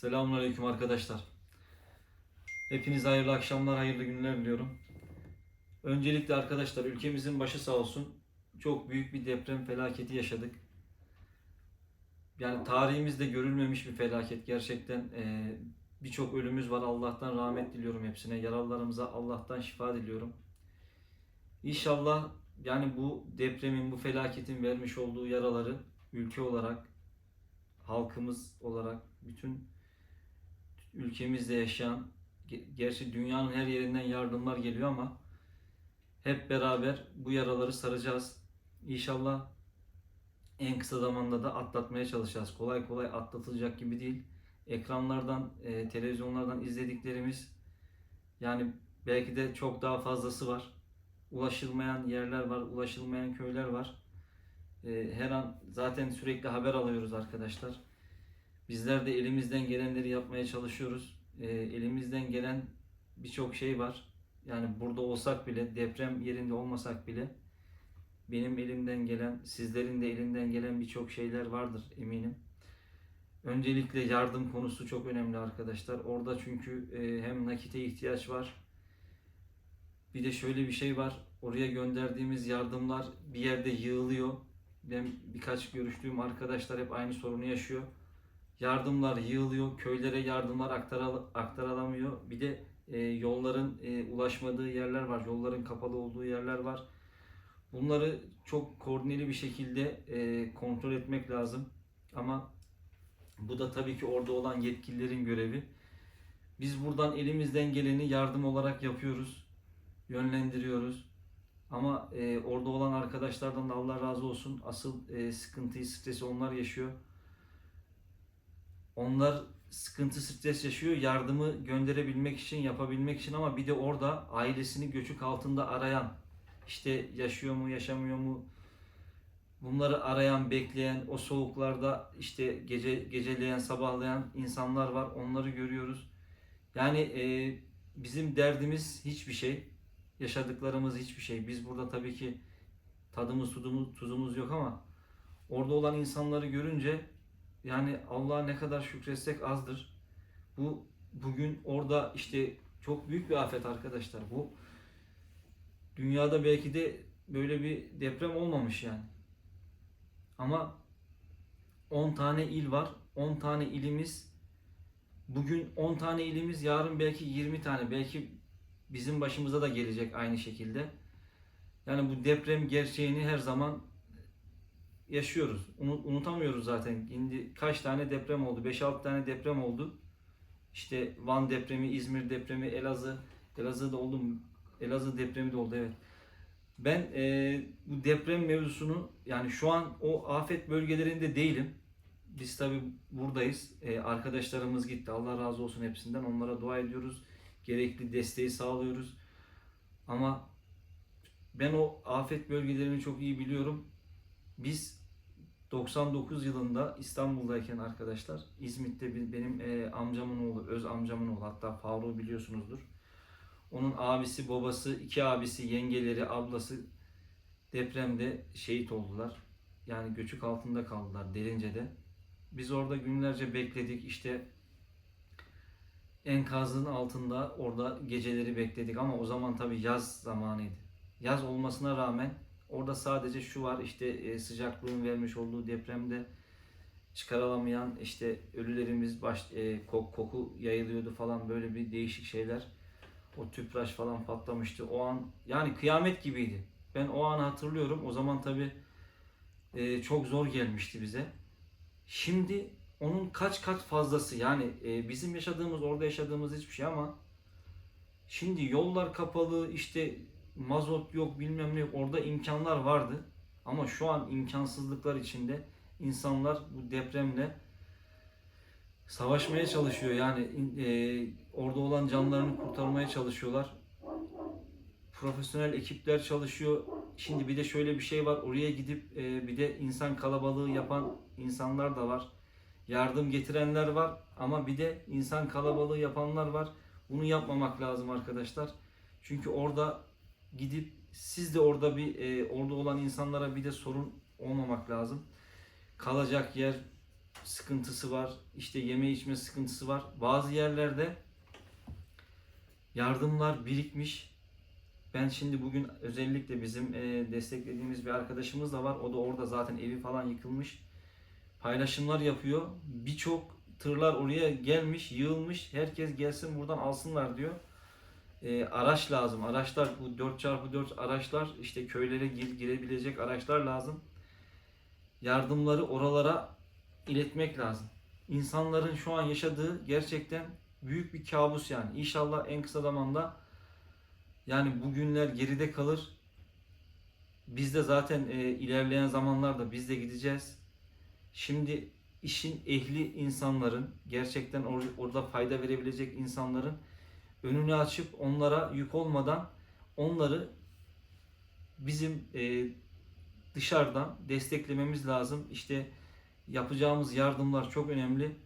Selamünaleyküm arkadaşlar. Hepinize hayırlı akşamlar, hayırlı günler diliyorum. Öncelikle arkadaşlar ülkemizin başı sağ olsun. Çok büyük bir deprem felaketi yaşadık. Yani tarihimizde görülmemiş bir felaket. Gerçekten eee, birçok ölümümüz var. Allah'tan rahmet diliyorum hepsine. Yaralılarımıza Allah'tan şifa diliyorum. İnşallah yani bu depremin, bu felaketin vermiş olduğu yaraları ülke olarak, halkımız olarak, bütün ülkemizde yaşayan, ge- gerçi dünyanın her yerinden yardımlar geliyor ama hep beraber bu yaraları saracağız. İnşallah en kısa zamanda da atlatmaya çalışacağız. Kolay kolay atlatılacak gibi değil. Ekranlardan, e, televizyonlardan izlediklerimiz yani belki de çok daha fazlası var. Ulaşılmayan yerler var, ulaşılmayan köyler var. E, her an zaten sürekli haber alıyoruz arkadaşlar. Bizler de elimizden gelenleri yapmaya çalışıyoruz. E, elimizden gelen birçok şey var. Yani burada olsak bile, deprem yerinde olmasak bile benim elimden gelen, sizlerin de elinden gelen birçok şeyler vardır eminim. Öncelikle yardım konusu çok önemli arkadaşlar. Orada çünkü e, hem nakite ihtiyaç var. Bir de şöyle bir şey var. Oraya gönderdiğimiz yardımlar bir yerde yığılıyor. Ben birkaç görüştüğüm arkadaşlar hep aynı sorunu yaşıyor. Yardımlar yığılıyor. Köylere yardımlar aktaral- aktarılamıyor. Bir de e, yolların e, ulaşmadığı yerler var. Yolların kapalı olduğu yerler var. Bunları çok koordineli bir şekilde e, kontrol etmek lazım. Ama bu da tabii ki orada olan yetkililerin görevi. Biz buradan elimizden geleni yardım olarak yapıyoruz. Yönlendiriyoruz. Ama e, orada olan arkadaşlardan da Allah razı olsun. Asıl e, sıkıntıyı, stresi onlar yaşıyor. Onlar sıkıntı, stres yaşıyor. Yardımı gönderebilmek için, yapabilmek için ama bir de orada ailesini göçük altında arayan, işte yaşıyor mu, yaşamıyor mu? Bunları arayan, bekleyen, o soğuklarda işte gece geceleyen, sabahlayan insanlar var. Onları görüyoruz. Yani e, bizim derdimiz hiçbir şey. Yaşadıklarımız hiçbir şey. Biz burada tabii ki tadımız, tuzumuz, tuzumuz yok ama orada olan insanları görünce yani Allah'a ne kadar şükretsek azdır. Bu bugün orada işte çok büyük bir afet arkadaşlar. Bu dünyada belki de böyle bir deprem olmamış yani. Ama 10 tane il var. 10 tane ilimiz bugün 10 tane ilimiz yarın belki 20 tane belki bizim başımıza da gelecek aynı şekilde. Yani bu deprem gerçeğini her zaman yaşıyoruz. Unu- Unutamıyoruz zaten. Şimdi kaç tane deprem oldu? 5-6 tane deprem oldu. İşte Van depremi, İzmir depremi, Elazığ, Elazığ'da oldu mu? Elazığ depremi de oldu evet. Ben e, bu deprem mevzusunu yani şu an o afet bölgelerinde değilim. Biz tabi buradayız. E, arkadaşlarımız gitti. Allah razı olsun hepsinden. Onlara dua ediyoruz. Gerekli desteği sağlıyoruz. Ama ben o afet bölgelerini çok iyi biliyorum. Biz 99 yılında İstanbul'dayken arkadaşlar İzmit'te bir- benim e, amcamın oğlu, öz amcamın oğlu hatta Faruk'u biliyorsunuzdur. Onun abisi, babası, iki abisi, yengeleri, ablası depremde şehit oldular. Yani göçük altında kaldılar Derince'de. Biz orada günlerce bekledik. İşte enkazın altında orada geceleri bekledik ama o zaman tabii yaz zamanıydı. Yaz olmasına rağmen orada sadece şu var işte e, sıcaklığın vermiş olduğu depremde çıkarılamayan işte ölülerimiz baş e, kok- koku yayılıyordu falan böyle bir değişik şeyler. O tüpraş falan patlamıştı. O an yani kıyamet gibiydi. Ben o anı hatırlıyorum. O zaman tabii e, çok zor gelmişti bize. Şimdi onun kaç kat fazlası yani e, bizim yaşadığımız orada yaşadığımız hiçbir şey ama şimdi yollar kapalı işte mazot yok bilmem ne yok. Orada imkanlar vardı. Ama şu an imkansızlıklar içinde insanlar bu depremle savaşmaya çalışıyor. Yani e, orada olan canlarını kurtarmaya çalışıyorlar. Profesyonel ekipler çalışıyor. Şimdi bir de şöyle bir şey var. Oraya gidip e, bir de insan kalabalığı yapan insanlar da var. Yardım getirenler var ama bir de insan kalabalığı yapanlar var. Bunu yapmamak lazım arkadaşlar. Çünkü orada gidip siz de orada bir e, orada olan insanlara bir de sorun olmamak lazım. Kalacak yer sıkıntısı var. işte yeme içme sıkıntısı var. Bazı yerlerde yardımlar birikmiş. Ben şimdi bugün özellikle bizim e, desteklediğimiz bir arkadaşımız da var. O da orada zaten evi falan yıkılmış. Paylaşımlar yapıyor. Birçok tırlar oraya gelmiş, yığılmış. Herkes gelsin buradan alsınlar diyor. E, araç lazım. Araçlar bu 4x4 araçlar işte köylere gir, girebilecek araçlar lazım. Yardımları oralara iletmek lazım. İnsanların şu an yaşadığı gerçekten büyük bir kabus yani. İnşallah en kısa zamanda yani bu günler geride kalır. Biz de zaten e, ilerleyen zamanlarda biz de gideceğiz. Şimdi işin ehli insanların gerçekten or- orada fayda verebilecek insanların önünü açıp onlara yük olmadan onları bizim e, dışarıdan desteklememiz lazım. İşte yapacağımız yardımlar çok önemli.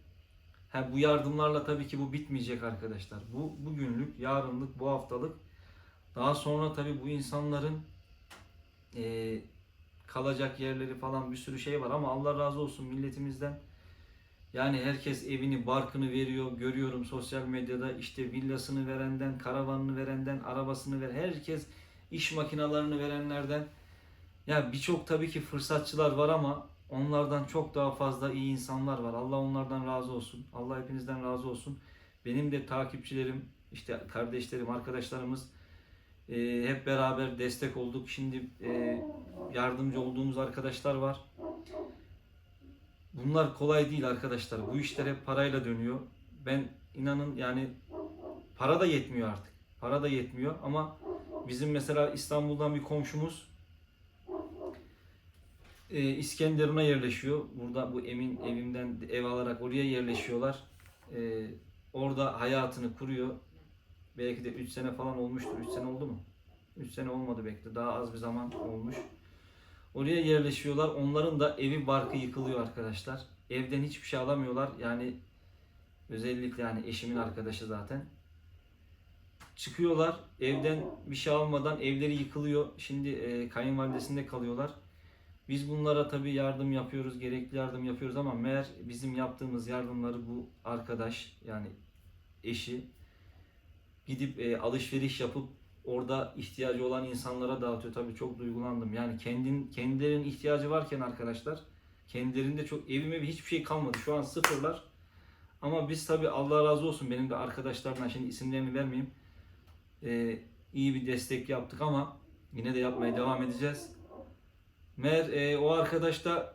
Ha, bu yardımlarla tabii ki bu bitmeyecek arkadaşlar. Bu bugünlük, yarınlık, bu haftalık. Daha sonra tabii bu insanların e, kalacak yerleri falan bir sürü şey var ama Allah razı olsun milletimizden. Yani herkes evini, barkını veriyor. Görüyorum sosyal medyada işte villasını verenden, karavanını verenden, arabasını ver. Herkes iş makinalarını verenlerden. Ya birçok tabii ki fırsatçılar var ama onlardan çok daha fazla iyi insanlar var. Allah onlardan razı olsun. Allah hepinizden razı olsun. Benim de takipçilerim, işte kardeşlerim, arkadaşlarımız e, hep beraber destek olduk. Şimdi e, yardımcı olduğumuz arkadaşlar var. Bunlar kolay değil arkadaşlar. Bu işler hep parayla dönüyor. Ben inanın yani para da yetmiyor artık. Para da yetmiyor ama bizim mesela İstanbul'dan bir komşumuz e, İskenderun'a yerleşiyor. Burada bu Emin evimden ev alarak oraya yerleşiyorlar. E, orada hayatını kuruyor. Belki de 3 sene falan olmuştur. 3 sene oldu mu? 3 sene olmadı belki de. Daha az bir zaman olmuş. Oraya yerleşiyorlar. Onların da evi barkı yıkılıyor arkadaşlar. Evden hiçbir şey alamıyorlar. Yani özellikle yani eşimin arkadaşı zaten. Çıkıyorlar evden bir şey almadan evleri yıkılıyor. Şimdi e, kayınvalidesinde kalıyorlar. Biz bunlara tabii yardım yapıyoruz, gerekli yardım yapıyoruz ama meğer bizim yaptığımız yardımları bu arkadaş yani eşi gidip e, alışveriş yapıp orada ihtiyacı olan insanlara dağıtıyor. Tabii çok duygulandım. Yani kendin kendilerinin ihtiyacı varken arkadaşlar kendilerinde çok evim evi hiçbir şey kalmadı. Şu an sıfırlar. Ama biz tabii Allah razı olsun benim de arkadaşlardan şimdi isimlerini vermeyeyim. E, iyi bir destek yaptık ama yine de yapmaya devam edeceğiz. Meğer e, o arkadaş da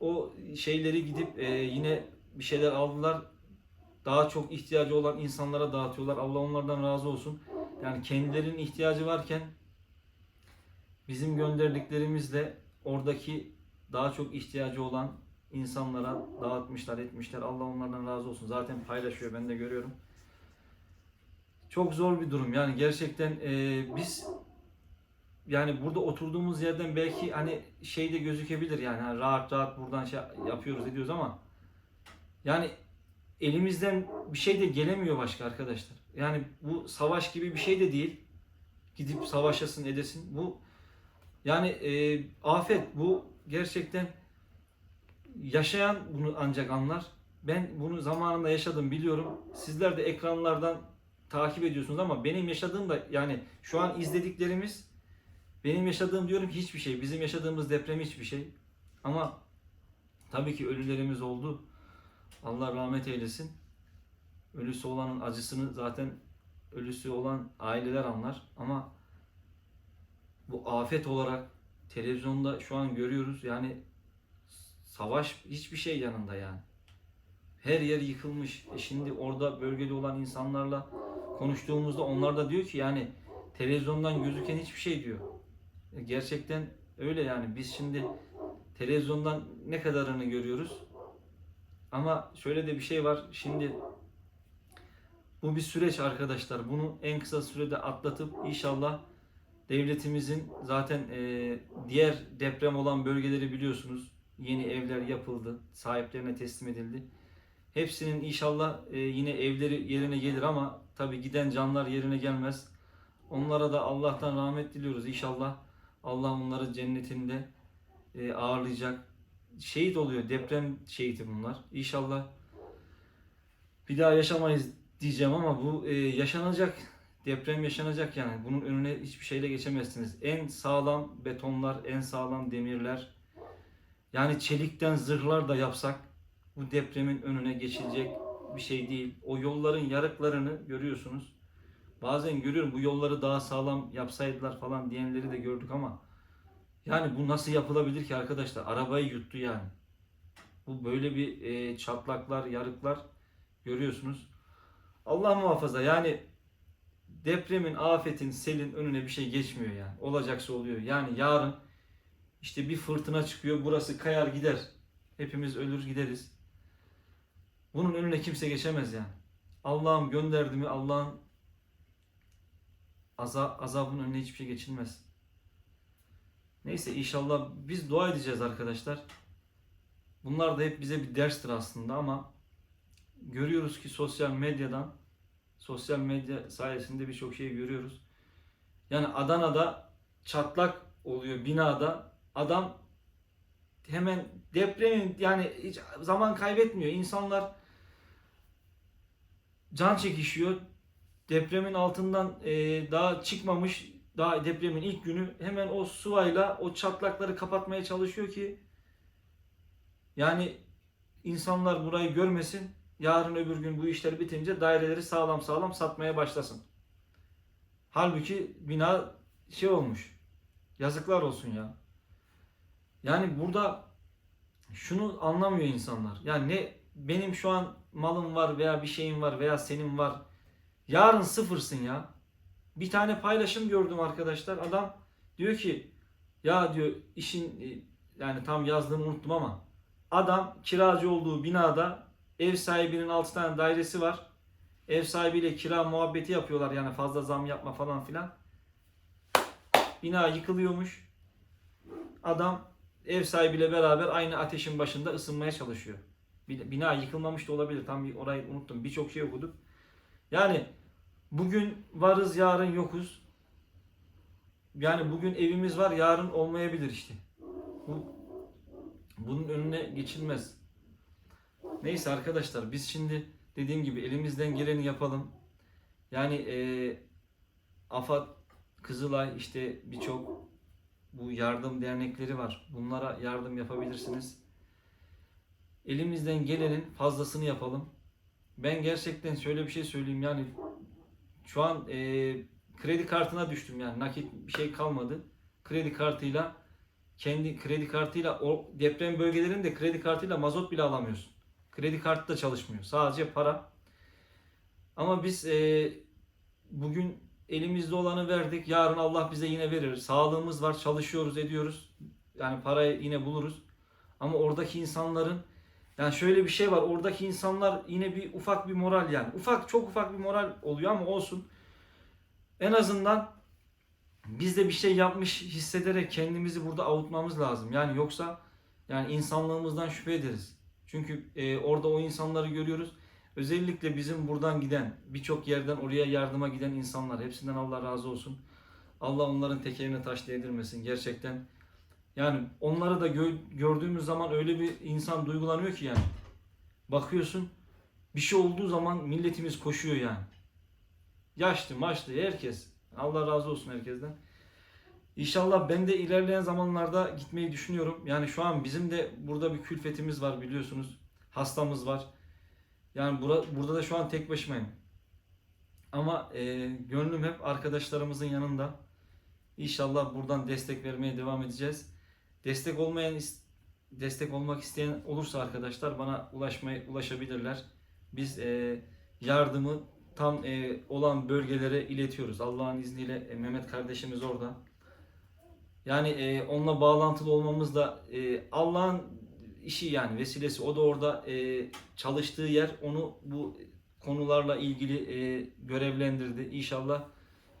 o şeyleri gidip e, yine bir şeyler aldılar. Daha çok ihtiyacı olan insanlara dağıtıyorlar. Allah onlardan razı olsun. Yani kendilerinin ihtiyacı varken bizim gönderdiklerimizle oradaki daha çok ihtiyacı olan insanlara dağıtmışlar, etmişler. Allah onlardan razı olsun. Zaten paylaşıyor, ben de görüyorum. Çok zor bir durum. Yani gerçekten e, biz yani burada oturduğumuz yerden belki hani şey de gözükebilir yani hani rahat rahat buradan şey yapıyoruz ediyoruz ama yani elimizden bir şey de gelemiyor başka arkadaşlar. Yani bu savaş gibi bir şey de değil. Gidip savaşasın edesin. Bu yani e, afet bu gerçekten yaşayan bunu ancak anlar. Ben bunu zamanında yaşadım biliyorum. Sizler de ekranlardan takip ediyorsunuz ama benim yaşadığım da yani şu an izlediklerimiz benim yaşadığım diyorum ki hiçbir şey. Bizim yaşadığımız deprem hiçbir şey. Ama tabii ki ölülerimiz oldu. Allah rahmet eylesin. Ölüsü olanın acısını zaten ölüsü olan aileler anlar. Ama bu afet olarak televizyonda şu an görüyoruz. Yani savaş hiçbir şey yanında yani. Her yer yıkılmış. E şimdi orada bölgede olan insanlarla konuştuğumuzda onlar da diyor ki yani televizyondan gözüken hiçbir şey diyor. E, Gerçekten öyle yani. Biz şimdi televizyondan ne kadarını görüyoruz? Ama şöyle de bir şey var. Şimdi bu bir süreç arkadaşlar. Bunu en kısa sürede atlatıp inşallah devletimizin zaten e, diğer deprem olan bölgeleri biliyorsunuz. Yeni evler yapıldı. Sahiplerine teslim edildi. Hepsinin inşallah e, yine evleri yerine gelir ama tabi giden canlar yerine gelmez. Onlara da Allah'tan rahmet diliyoruz. İnşallah Allah onları cennetinde e, ağırlayacak. şehit oluyor. Deprem şehidi bunlar. İnşallah bir daha yaşamayız diyeceğim ama bu e, yaşanacak. Deprem yaşanacak yani. Bunun önüne hiçbir şeyle geçemezsiniz. En sağlam betonlar, en sağlam demirler. Yani çelikten zırhlar da yapsak bu depremin önüne geçilecek bir şey değil. O yolların yarıklarını görüyorsunuz. Bazen görüyorum bu yolları daha sağlam yapsaydılar falan diyenleri de gördük ama yani bu nasıl yapılabilir ki arkadaşlar? Arabayı yuttu yani. Bu böyle bir e, çatlaklar, yarıklar görüyorsunuz. Allah muhafaza yani depremin, afetin, selin önüne bir şey geçmiyor yani. Olacaksa oluyor. Yani yarın işte bir fırtına çıkıyor, burası kayar gider. Hepimiz ölür gideriz. Bunun önüne kimse geçemez yani. Allah'ım gönderdi mi Allah'ın aza, azabının önüne hiçbir şey geçilmez. Neyse inşallah biz dua edeceğiz arkadaşlar. Bunlar da hep bize bir derstir aslında ama görüyoruz ki sosyal medyadan sosyal medya sayesinde birçok şey görüyoruz. Yani Adana'da çatlak oluyor binada. Adam hemen depremin yani hiç zaman kaybetmiyor. İnsanlar can çekişiyor. Depremin altından e, daha çıkmamış daha depremin ilk günü hemen o suvayla o çatlakları kapatmaya çalışıyor ki yani insanlar burayı görmesin. Yarın öbür gün bu işler bitince daireleri sağlam sağlam satmaya başlasın. Halbuki bina şey olmuş. Yazıklar olsun ya. Yani burada şunu anlamıyor insanlar. Yani ne benim şu an malım var veya bir şeyim var veya senin var. Yarın sıfırsın ya. Bir tane paylaşım gördüm arkadaşlar. Adam diyor ki ya diyor işin e, yani tam yazdığını unuttum ama adam kiracı olduğu binada ev sahibinin 6 tane dairesi var. Ev sahibiyle kira muhabbeti yapıyorlar yani fazla zam yapma falan filan. Bina yıkılıyormuş. Adam ev sahibiyle beraber aynı ateşin başında ısınmaya çalışıyor. Bina yıkılmamış da olabilir. Tam bir orayı unuttum. Birçok şey okuduk. Yani bugün varız yarın yokuz. Yani bugün evimiz var yarın olmayabilir işte. Bu, bunun önüne geçilmez. Neyse arkadaşlar biz şimdi dediğim gibi elimizden geleni yapalım. Yani e, AFAD, Kızılay işte birçok bu yardım dernekleri var. Bunlara yardım yapabilirsiniz. Elimizden gelenin fazlasını yapalım. Ben gerçekten şöyle bir şey söyleyeyim yani şu an e, kredi kartına düştüm yani nakit bir şey kalmadı. Kredi kartıyla kendi kredi kartıyla o deprem bölgelerinde kredi kartıyla mazot bile alamıyorsun. Kredi kartı da çalışmıyor. Sadece para. Ama biz e, bugün elimizde olanı verdik. Yarın Allah bize yine verir. Sağlığımız var, çalışıyoruz, ediyoruz. Yani parayı yine buluruz. Ama oradaki insanların yani şöyle bir şey var. Oradaki insanlar yine bir ufak bir moral yani. Ufak çok ufak bir moral oluyor ama olsun. En azından biz de bir şey yapmış hissederek kendimizi burada avutmamız lazım. Yani yoksa yani insanlığımızdan şüphe ederiz. Çünkü e, orada o insanları görüyoruz. Özellikle bizim buradan giden, birçok yerden oraya yardıma giden insanlar. Hepsinden Allah razı olsun. Allah onların tekerine taş değdirmesin. Gerçekten yani onları da gö- gördüğümüz zaman öyle bir insan duygulanıyor ki yani. Bakıyorsun bir şey olduğu zaman milletimiz koşuyor yani. Yaşlı maçlı herkes. Allah razı olsun herkesten. İnşallah ben de ilerleyen zamanlarda gitmeyi düşünüyorum. Yani şu an bizim de burada bir külfetimiz var biliyorsunuz. Hastamız var. Yani bura, burada da şu an tek başımayım. Ama e, gönlüm hep arkadaşlarımızın yanında. İnşallah buradan destek vermeye devam edeceğiz. Destek olmayan destek olmak isteyen olursa arkadaşlar bana ulaşmaya ulaşabilirler. Biz e, yardımı tam e, olan bölgelere iletiyoruz. Allah'ın izniyle e, Mehmet kardeşimiz orada. Yani e, onunla bağlantılı olmamız da e, Allah'ın işi yani vesilesi. O da orada e, çalıştığı yer onu bu konularla ilgili e, görevlendirdi. İnşallah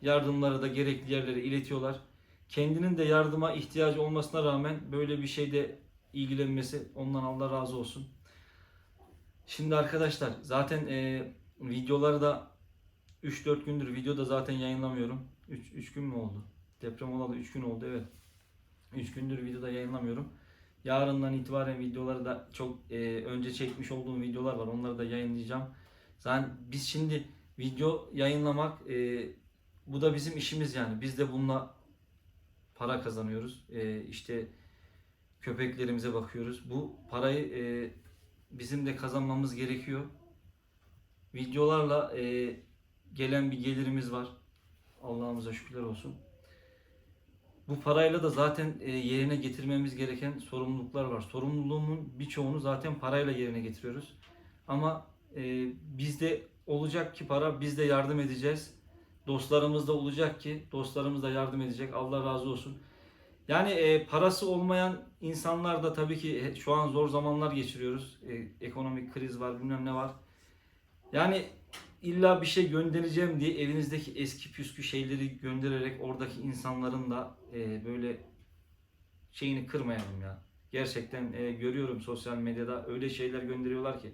yardımları da gerekli yerlere iletiyorlar. Kendinin de yardıma ihtiyacı olmasına rağmen böyle bir şeyde ilgilenmesi ondan Allah razı olsun. Şimdi arkadaşlar zaten e, videoları da 3-4 gündür videoda zaten yayınlamıyorum. 3, 3 gün mü oldu? Deprem olalı 3 gün oldu evet. 3 gündür videoda yayınlamıyorum. Yarından itibaren videoları da çok e, önce çekmiş olduğum videolar var. Onları da yayınlayacağım. Zaten biz şimdi video yayınlamak e, bu da bizim işimiz yani. Biz de bununla para kazanıyoruz. E, işte köpeklerimize bakıyoruz. Bu parayı e, bizim de kazanmamız gerekiyor. Videolarla e, gelen bir gelirimiz var. Allah'ımıza şükürler olsun. Bu parayla da zaten e, yerine getirmemiz gereken sorumluluklar var. Sorumluluğumun birçoğunu zaten parayla yerine getiriyoruz. Ama e, bizde olacak ki para, biz de yardım edeceğiz. Dostlarımız da olacak ki dostlarımız da yardım edecek. Allah razı olsun. Yani e, parası olmayan insanlar da tabii ki şu an zor zamanlar geçiriyoruz. Ekonomik kriz var, bilmem ne var. Yani illa bir şey göndereceğim diye evinizdeki eski püskü şeyleri göndererek oradaki insanların da e, böyle şeyini kırmayalım ya. Gerçekten e, görüyorum sosyal medyada öyle şeyler gönderiyorlar ki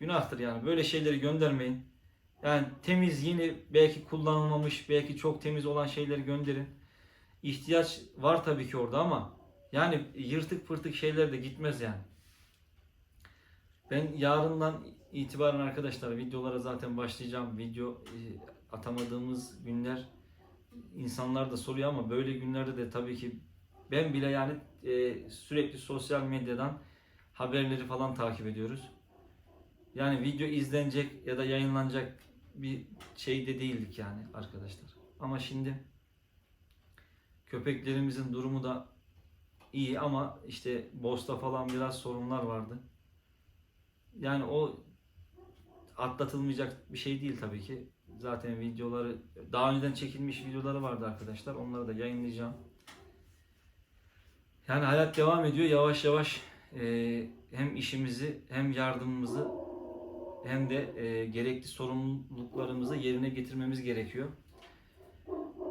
günahtır yani böyle şeyleri göndermeyin. Yani temiz yeni belki kullanılmamış belki çok temiz olan şeyleri gönderin. İhtiyaç var tabii ki orada ama yani yırtık pırtık şeyler de gitmez yani. Ben yarından itibaren arkadaşlar videolara zaten başlayacağım. Video e, atamadığımız günler insanlar da soruyor ama böyle günlerde de tabii ki ben bile yani e, sürekli sosyal medyadan haberleri falan takip ediyoruz. Yani video izlenecek ya da yayınlanacak bir şey de değildik yani arkadaşlar. Ama şimdi köpeklerimizin durumu da iyi ama işte Bosta falan biraz sorunlar vardı. Yani o atlatılmayacak bir şey değil tabii ki. Zaten videoları daha önceden çekilmiş videoları vardı arkadaşlar. Onları da yayınlayacağım. Yani hayat devam ediyor. Yavaş yavaş e, hem işimizi hem yardımımızı hem de e, gerekli sorumluluklarımızı yerine getirmemiz gerekiyor.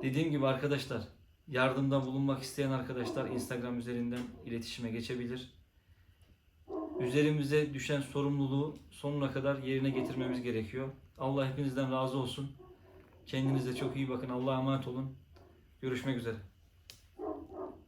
Dediğim gibi arkadaşlar yardımda bulunmak isteyen arkadaşlar Instagram üzerinden iletişime geçebilir. Üzerimize düşen sorumluluğu sonuna kadar yerine getirmemiz gerekiyor. Allah hepinizden razı olsun. Kendinize çok iyi bakın. Allah'a emanet olun. Görüşmek üzere.